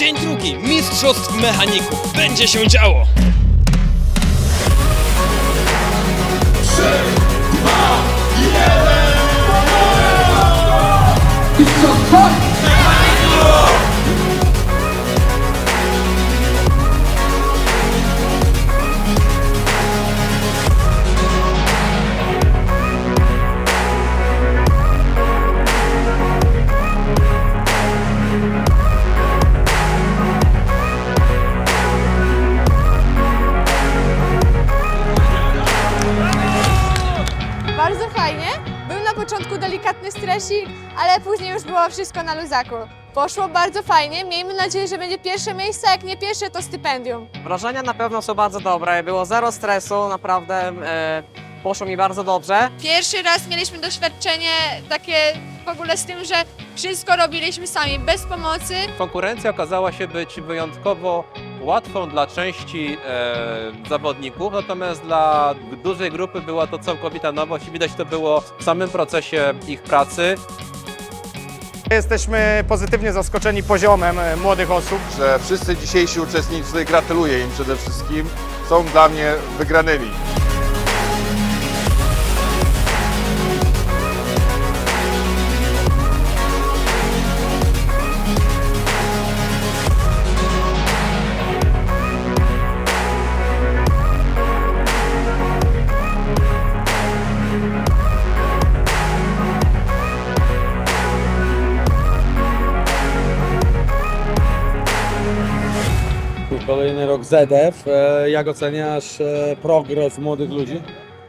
Dzień drugi, Mistrzostw Mechaników. Będzie się działo! Bardzo początku delikatny stresik, ale później już było wszystko na luzaku. Poszło bardzo fajnie. Miejmy nadzieję, że będzie pierwsze miejsce, a jak nie pierwsze, to stypendium. Wrażenia na pewno są bardzo dobre, było zero stresu, naprawdę e, poszło mi bardzo dobrze. Pierwszy raz mieliśmy doświadczenie takie w ogóle z tym, że wszystko robiliśmy sami, bez pomocy. Konkurencja okazała się być wyjątkowo łatwą dla części e, zawodników, natomiast dla dużej grupy była to całkowita nowość i widać to było w samym procesie ich pracy. Jesteśmy pozytywnie zaskoczeni poziomem e, młodych osób. że wszyscy dzisiejsi uczestnicy, gratuluję im przede wszystkim, są dla mnie wygranymi. Kolejny rok ZF. E, Jak oceniasz e, progres młodych ludzi?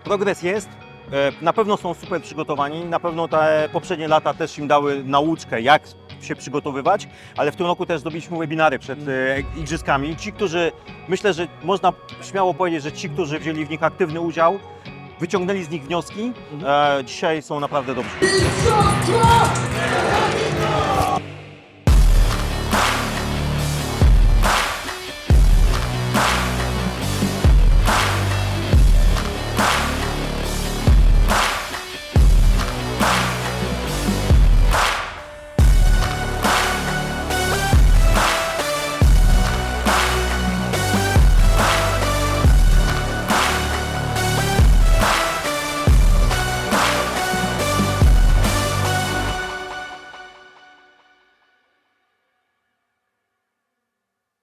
Progres jest. E, Na pewno są super przygotowani. Na pewno te poprzednie lata też im dały nauczkę, jak się przygotowywać, ale w tym roku też zrobiliśmy webinary przed e, igrzyskami. Ci, którzy, myślę, że można śmiało powiedzieć, że ci, którzy wzięli w nich aktywny udział, wyciągnęli z nich wnioski. E, Dzisiaj są naprawdę dobrzy.